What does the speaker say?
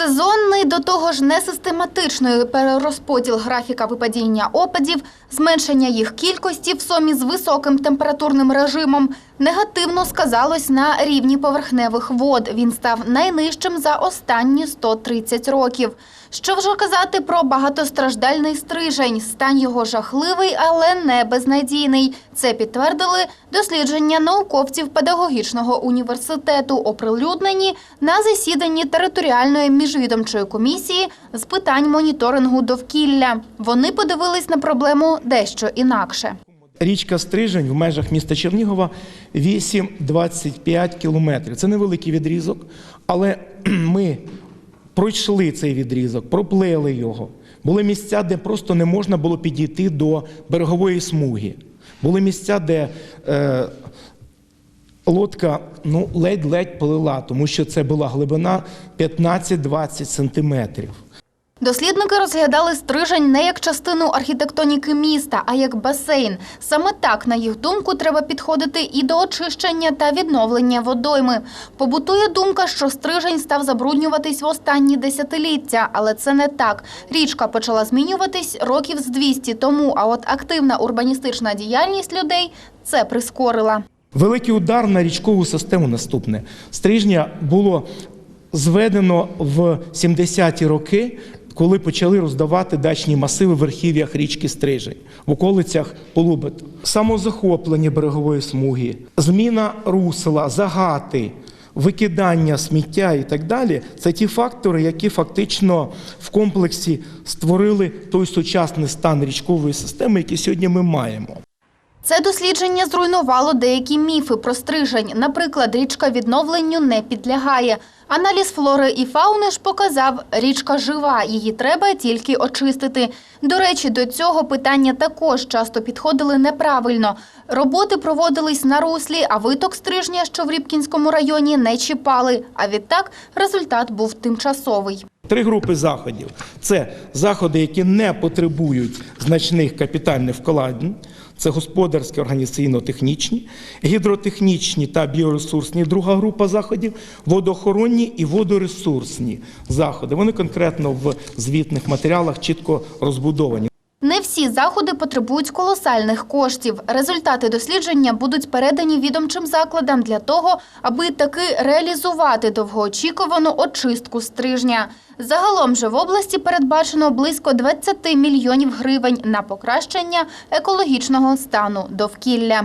Сезонний до того ж несистематичний перерозподіл графіка випадіння опадів, зменшення їх кількості в сомі з високим температурним режимом негативно сказалось на рівні поверхневих вод. Він став найнижчим за останні 130 років. Що вже казати про багатостраждальний стрижень? Стан його жахливий, але не безнадійний. Це підтвердили дослідження науковців педагогічного університету, оприлюднені на засіданні територіальної міжвідомчої комісії з питань моніторингу довкілля. Вони подивились на проблему дещо інакше. Річка Стрижень в межах міста Чернігова 8-25 кілометрів. Це невеликий відрізок, але ми пройшли цей відрізок, проплили його. Були місця, де просто не можна було підійти до берегової смуги. Були місця, де е, лодка ну, ледь-ледь плила, тому що це була глибина 15-20 сантиметрів. Дослідники розглядали стрижень не як частину архітектоніки міста, а як басейн. Саме так, на їх думку, треба підходити і до очищення та відновлення водойми. Побутує думка, що стрижень став забруднюватись в останні десятиліття, але це не так. Річка почала змінюватись років з 200 тому, а от активна урбаністична діяльність людей це прискорила. Великий удар на річкову систему наступне. Стрижня було зведено в 70-ті роки, коли почали роздавати дачні масиви в верхів'ях річки Стрижень, в околицях Полубит. Самозахоплення берегової смуги, зміна русла, загати, викидання сміття і так далі це ті фактори, які фактично в комплексі створили той сучасний стан річкової системи, який сьогодні ми маємо. Це дослідження зруйнувало деякі міфи про стрижень. Наприклад, річка відновленню не підлягає. Аналіз флори і фауни ж показав, річка жива, її треба тільки очистити. До речі, до цього питання також часто підходили неправильно. Роботи проводились на руслі, а виток стрижня, що в Рібкінському районі, не чіпали. А відтак результат був тимчасовий. Три групи заходів: це заходи, які не потребують значних капітальних вкладень. Це господарські, організаційно-технічні, гідротехнічні та біоресурсні. Друга група заходів, водоохоронні і водоресурсні заходи. Вони конкретно в звітних матеріалах чітко розбудовані. Всі заходи потребують колосальних коштів. Результати дослідження будуть передані відомчим закладам для того, аби таки реалізувати довгоочікувану очистку стрижня. Загалом же в області передбачено близько 20 мільйонів гривень на покращення екологічного стану довкілля.